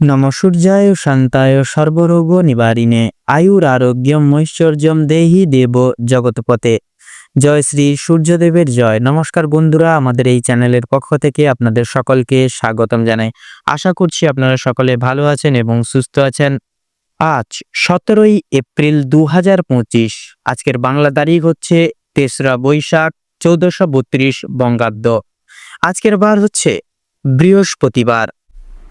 নম সূর্যায় শান্তায় সর্বরোগ নিবারিণে। আয়ুর আরোগ্যম ঐশ্বর্যম দেহি দেব জগৎপতে জয় শ্রী সূর্যদেবের জয়। নমস্কার বন্ধুরা, আমাদের এই চ্যানেলের পক্ষ থেকে আপনাদের সকলকে স্বাগতম জানাই। আশা করছি আপনারা সকলে ভালো আছেন এবং সুস্থ আছেন। আজ সতেরোই এপ্রিল দু হাজার পঁচিশ, আজকের বাংলা তারিখ হচ্ছে তেসরা বৈশাখ, চৌদ্দশো বত্রিশ বঙ্গাব্দ। আজকের বার হচ্ছে বৃহস্পতিবার।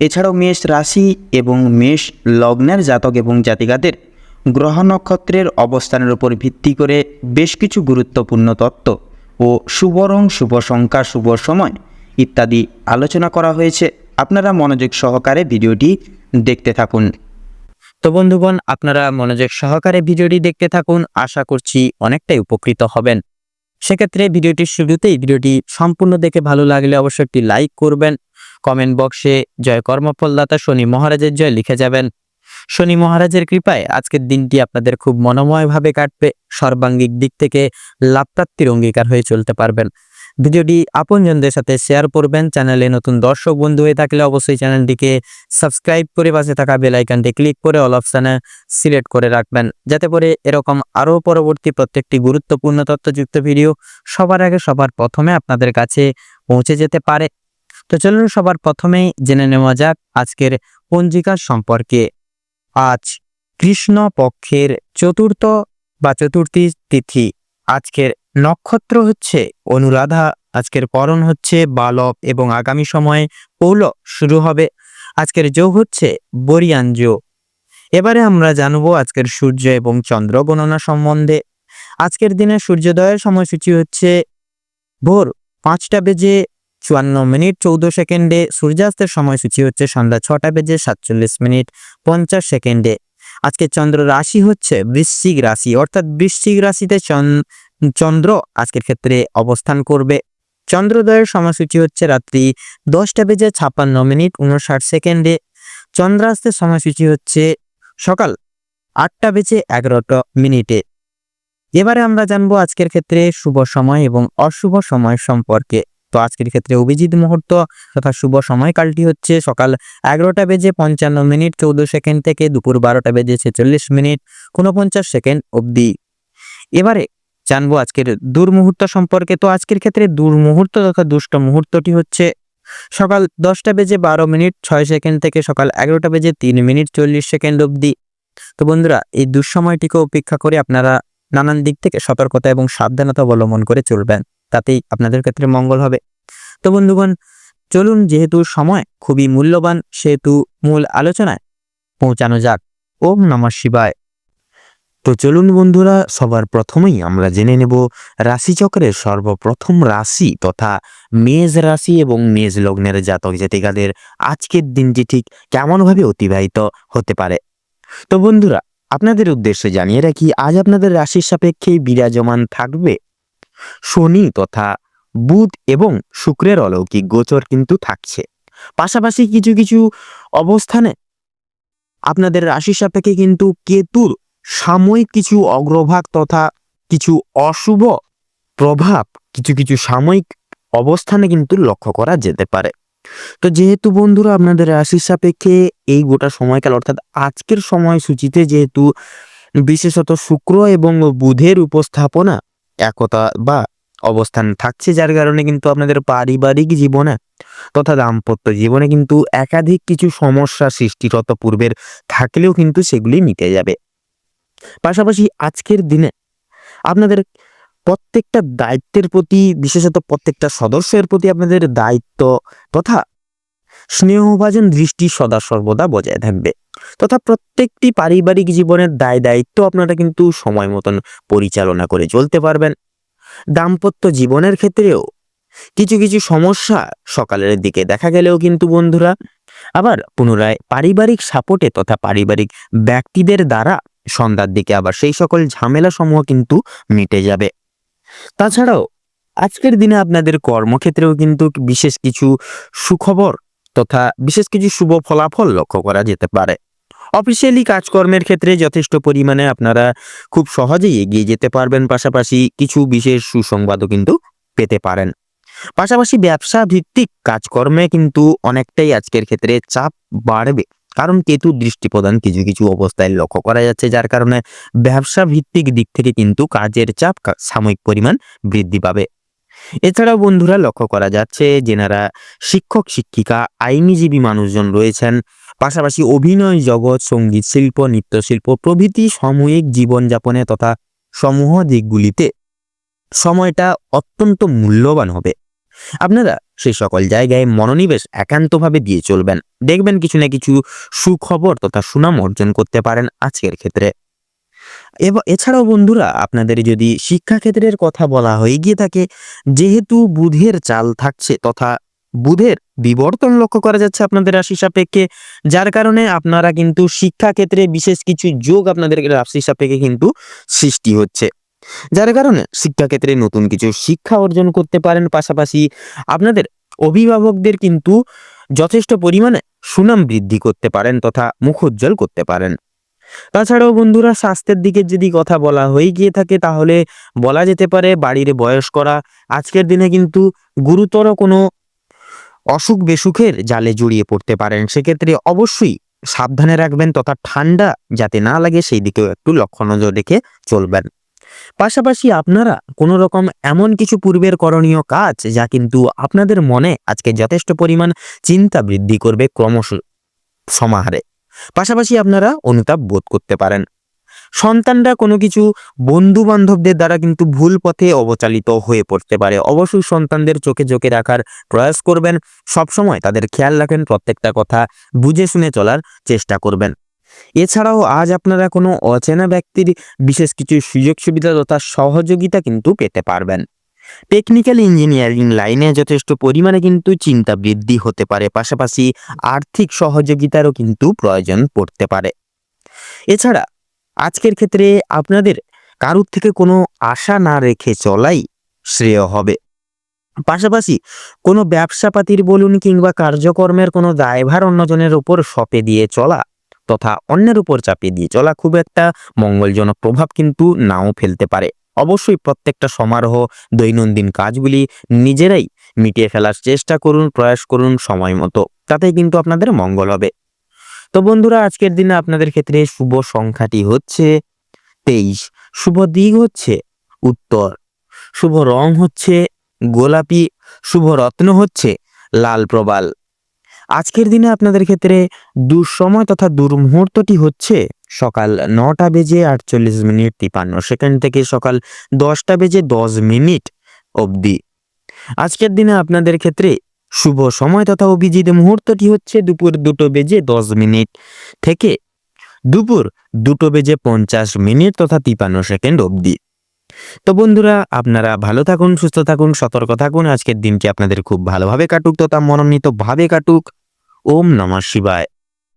এছাড়াও মেষ রাশি এবং মেষ লগ্নের জাতক এবং জাতিকাদের গ্রহ নক্ষত্রের অবস্থানের উপর ভিত্তি করে বেশ কিছু গুরুত্বপূর্ণ তত্ত্ব ও শুভ রং শুভ সংখ্যা, শুভ সময় ইত্যাদি আলোচনা করা হয়েছে। আপনারা মনোযোগ সহকারে ভিডিওটি দেখতে থাকুন। তো বন্ধুগণ, আপনারা মনোযোগ সহকারে ভিডিওটি দেখতে থাকুন। আশা করছি অনেকটাই উপকৃত হবেন। সেক্ষেত্রে ভিডিওটির শুরুতেই ভিডিওটি সম্পূর্ণ দেখে ভালো লাগলে অবশ্যই একটি লাইক করবেন কমেন্ট বক্সে জয় কর্মফলদাতা শনি মহারাজের জয় লিখে যাবেন। শনি মহারাজের কৃপায় আজকের দিনটি আপনাদের খুব মনোময়ভাবে কাটবে, সর্বাঙ্গিক দিক থেকে লাভপ্রাপ্তির অঙ্গীকার হয়ে চলতে পারবেন। ভিডিওটি আপনজনদের সাথে শেয়ার করবেন, চ্যানেলে নতুন দর্শক বন্ধু হয়ে থাকলে অবশ্যই চ্যানেলটিকে সাবস্ক্রাইব করে পাশে থাকা বেল আইকনটি ক্লিক করে অল অপশানে সিলেক্ট করে রাখবেন। যাতে করে এরকম আরও পরবর্তী প্রত্যেকটি গুরুত্বপূর্ণ তথ্যযুক্ত ভিডিও সবার আগে সবার প্রথমে আপনাদের কাছে পৌঁছে যেতে পারে। তো চলুন সবার প্রথমেই জেনে নেওয়া যাক আজকের পঞ্জিকার সম্পর্কে। আজ কৃষ্ণ পক্ষের চতুর্থ বা চতুর্থী তিথি। আজকের নক্ষত্র হচ্ছে অনুরাধা, আজকের করণ হচ্ছে বালব এবং আগামী সময়ে পৌল শুরু হবে। আজকের যোগ হচ্ছে বরিয়ান যোগ। এবারে আমরা জানব আজকের সূর্য এবং চন্দ্র গণনা সম্বন্ধে। আজকের দিনে সূর্যোদয়ের সময়সূচি হচ্ছে ভোর পাঁচটা বেজে চুয়ান্ন মিনিট চৌদ্দ সেকেন্ডে সূর্যাস্তের সময়সূচি হচ্ছে সন্ধ্যা ছটা বেজে সাতচল্লিশ মিনিট পঞ্চাশ সেকেন্ডে। আজকে চন্দ্র রাশি হচ্ছে বৃশ্চিক রাশি, অর্থাৎ বৃশ্চিক রাশিতে চন- চন্দ্র আজকের ক্ষেত্রে অবস্থান করবে। চন্দ্রোদয়ের সময়সূচি হচ্ছে রাত্রি দশটা বেজে ছাপ্পান্ন মিনিট উনষাট সেকেন্ডে। চন্দ্রাস্তের সময়সূচি হচ্ছে সকাল আটটা বেজে এগারোটা মিনিটে। এবারে আমরা জানব আজকের ক্ষেত্রে শুভ সময় এবং অশুভ সময় সম্পর্কে। তো আজকের ক্ষেত্রে অভিজিৎ মুহূর্ত তথা শুভ সময়কালটি হচ্ছে সকাল এগারোটা বেজে পঞ্চান্ন মিনিট চৌদ্দ সেকেন্ড থেকে দুপুর বারোটা বেজে ছেচল্লিশ মিনিট, ঊনপঞ্চাশ সেকেন্ড অবধি। এবারে জানব আজকের দুর্মুহূর্ত সম্পর্কে। তো আজকের ক্ষেত্রে দুর্মুহূর্ত তথা দুষ্ট মুহূর্তটি হচ্ছে সকাল দশটা বেজে বারো মিনিট ছয় সেকেন্ড থেকে সকাল এগারোটা বেজে তিন মিনিট চল্লিশ সেকেন্ড অবধি। তো বন্ধুরা, এই দুঃসময়টিকে উপেক্ষা করে আপনারা নানান দিক থেকে সতর্কতা এবং সাবধানতা অবলম্বন করে চলবেন। তাতেই আপনাদের ক্ষেত্রে মঙ্গল হবে। তো বন্ধুগণ, চলুন যেহেতু সময় খুবই মূল্যবান, সেহেতু মূল আলোচনায় পৌঁছানো যাক। ওম নমঃ শিবায়। তো চলুন বন্ধুরা, সবার প্রথমেই আমরা জেনে নেব রাশিচক্রের সর্বপ্রথম রাশি তথা মেষ রাশি এবং মেষ লগ্নের জাতক জাতিকাদের আজকের দিনটি ঠিক কেমনভাবে অতিবাহিত হতে পারে? তো বন্ধুরা, আপনাদের উদ্দেশ্যে জানিয়ে রাখি, আজ আপনাদের রাশির সাপেক্ষে বিরাজমান থাকবে শনি তথা বুধ এবং শুক্রের অলৌকিক গোচর কিন্তু থাকছে। পাশাপাশি কিছু কিছু অবস্থানে আপনাদের রাশির সাপেক্ষে কিন্তু কেতুর সাময়িক কিছু অগ্রভাগ তথা কিছু অশুভ প্রভাব, কিছু কিছু সাময়িক অবস্থানে কিন্তু লক্ষ্য করা যেতে পারে। তো যেহেতু বন্ধুরা আপনাদের রাশির সাপেক্ষে এই গোটা সময়কাল অর্থাৎ আজকের সময়সূচিতে যেহেতু বিশেষত শুক্র এবং বুধের উপস্থাপনা একতা বা অবস্থান থাকছে, যার কারণে কিন্তু আপনাদের পারিবারিক জীবনে তথা দাম্পত্য জীবনে কিন্তু একাধিক কিছু সমস্যা সৃষ্টিরত পূর্বের থাকলেও কিন্তু সেগুলি মিটে যাবে। পাশাপাশি আজকের দিনে আপনাদের প্রত্যেকটা দায়িত্বের প্রতি, বিশেষত প্রত্যেকটা সদস্যের প্রতি আপনাদের দায়িত্ব তথা স্নেহভাজন দৃষ্টি সদা সর্বদা বজায় থাকবে। তথা প্রত্যেকটি পারিবারিক জীবনের দায় দায়িত্ব আপনারা কিন্তু সময় মতন পরিচালনা করে চলতে পারবেন। দাম্পত্য জীবনের ক্ষেত্রেও কিছু কিছু সমস্যা সকালের দিকে দেখা গেলেও কিন্তু বন্ধুরা, আবার পুনরায় পারিবারিক সাপোর্টে তথা পারিবারিক ব্যক্তিদের দ্বারা সন্ধ্যার দিকে আবার সেই সকল ঝামেলা সমূহ কিন্তু মিটে যাবে। তাছাড়াও আজকের দিনে আপনাদের কর্মক্ষেত্রেও কিন্তু বিশেষ কিছু সুখবর তথা বিশেষ কিছু শুভ ফলাফল লক্ষ্য করা যেতে পারে। অফিসিয়ালি কাজকর্মের ক্ষেত্রে যথেষ্ট পরিমাণে আপনারা খুব সহজেই এগিয়ে যেতে পারবেন, পাশাপাশি কিছু বিশেষ সুসংবাদও কিন্তু পেতে পারেন। পাশাপাশি ব্যবসা ভিত্তিক কাজকর্মে কিন্তু অনেকটাই আজকের ক্ষেত্রে চাপ বাড়বে, কারণ কেতু দৃষ্টি প্রদান কিছু কিছু অবস্থায় লক্ষ্য করা যাচ্ছে, যার কারণে ব্যবসা ভিত্তিক দিক থেকে কিন্তু কাজের চাপ সাময়িক পরিমাণ বৃদ্ধি পাবে। এছাড়াও বন্ধুরা লক্ষ্য করা যাচ্ছে যেনারা শিক্ষক, শিক্ষিকা, আইনজীবী মানুষজন রয়েছেন, পাশাপাশি অভিনয় জগৎ, সংগীত শিল্প, নৃত্যশিল্প প্রভৃতি সাময়িক জীবনযাপনে তথা সমূহ দিকগুলিতে সময়টা অত্যন্ত মূল্যবান হবে। আপনারা সেই সকল জায়গায় মনোনিবেশ একান্তভাবে দিয়ে চলবেন। দেখবেন কিছু না কিছু সুখবর তথা সুনাম অর্জন করতে পারেন আজকের ক্ষেত্রে। এছাড়াও বন্ধুরা, আপনাদের যদি শিক্ষাক্ষেত্রের কথা বলা হয়ে গিয়ে থাকে, যেহেতু বুধের চাল থাকছে তথা বুধের বিবর্তন লক্ষ্য করা যাচ্ছে আপনাদের রাশি সাপেক্ষে যার কারণে আপনারা কিন্তু শিক্ষাক্ষেত্রে বিশেষ কিছু যোগ আপনাদের রাশি সাপেক্ষে কিন্তু সৃষ্টি হচ্ছে। যার কারণে শিক্ষাক্ষেত্রে নতুন কিছু শিক্ষা অর্জন করতে পারেন, পাশাপাশি আপনাদের অভিভাবকদের কিন্তু যথেষ্ট পরিমাণে সুনাম বৃদ্ধি করতে পারেন তথা মুখোজ্জ্বল করতে পারেন। তাছাড়াও বন্ধুরা, স্বাস্থ্যের দিকে যদি কথা বলা হয়ে গিয়ে থাকে, তাহলে বলা যেতে পারে বাড়ির বয়স করা আজকের দিনে কিন্তু গুরুতর কোনো অসুখ বেসুখের জালে জড়িয়ে পড়তে পারেন। সেক্ষেত্রে অবশ্যই সাবধানে রাখবেন, তথা ঠান্ডা যাতে না লাগে সেই দিকেও একটু লক্ষ্য নজর রেখে চলবেন। পাশাপাশি আপনারা কোনো রকম এমন কিছু পূর্বের করণীয় কাজ যা কিন্তু আপনাদের মনে আজকে যথেষ্ট পরিমাণ চিন্তা বৃদ্ধি করবে ক্রমশ সমাহারে। পাশাপাশি আপনারা অনুতাপ বোধ করতে পারেন। সন্তানরা কোনো কিছু বন্ধু বান্ধবদের দ্বারা কিন্তু ভুল পথে অবচালিত হয়ে পড়তে পারে। অবশ্যই সন্তানদের চোখে চোখে রাখার প্রয়াস করবেন। সবসময় তাদের খেয়াল রাখেন, প্রত্যেকটা কথা বুঝে শুনে চলার চেষ্টা করবেন। এছাড়াও আজ আপনারা কোনো অচেনা ব্যক্তির বিশেষ কিছু সুযোগ সুবিধা তথা সহযোগিতা কিন্তু পেতে পারবেন। টেকনিক্যাল ইঞ্জিনিয়ারিং লাইনে যথেষ্ট পরিমাণে কিন্তু চিন্তা বৃদ্ধি হতে পারে, পাশাপাশি আর্থিক সহযোগিতারও কিন্তু প্রয়োজন পড়তে পারে। এছাড়া আজকের ক্ষেত্রে আপনাদের কারুর থেকে কোনো আশা না রেখে চলাই শ্রেয় হবে। পাশাপাশি কোনো ব্যবসাপাতির বলুন কিংবা কার্যকর্মের কোনো দায়ভার অন্যজনের উপর সপে দিয়ে চলা তথা অন্যের উপর চাপিয়ে দিয়ে চলা খুব একটা মঙ্গলজনক প্রভাব কিন্তু নাও ফেলতে পারে। অবশ্যই প্রত্যেকটা সমারোহ দৈনন্দিন কাজগুলি নিজেরাই মিটিয়ে ফেলার চেষ্টা করুন, প্রয়াস করুন সময় মতো। তাতে কিন্তু আপনাদের মঙ্গল হবে। তো বন্ধুরা, আজকের দিনে আপনাদের ক্ষেত্রে শুভ সংখ্যাটি হচ্ছে তেইশ। শুভ দিক হচ্ছে উত্তর। শুভ রং হচ্ছে গোলাপি। শুভ রত্ন হচ্ছে লাল প্রবাল। আজকের দিনে আপনাদের ক্ষেত্রে দুঃসময় তথা দুর্মুহূর্তটি হচ্ছে সকাল নটা বেজে আটচল্লিশ মিনিট তিপান্ন সেকেন্ড থেকে সকাল দশটা বেজে দশ মিনিট অবধি। আজকের দিনে আপনাদের ক্ষেত্রে শুভ সময় তথা অভিজিৎ মুহূর্তটি হচ্ছে দুপুর দুটো বেজে দশ মিনিট থেকে দুপুর দুটো বেজে পঞ্চাশ মিনিট তথা তিপান্ন সেকেন্ড অবধি। তো বন্ধুরা, আপনারা ভালো থাকুন, সুস্থ থাকুন, সতর্ক থাকুন। আজকের দিনটি আপনাদের খুব ভালোভাবে কাটুক তথা মনোনীত ভাবে কাটুক। ওম নমঃ শিবায়।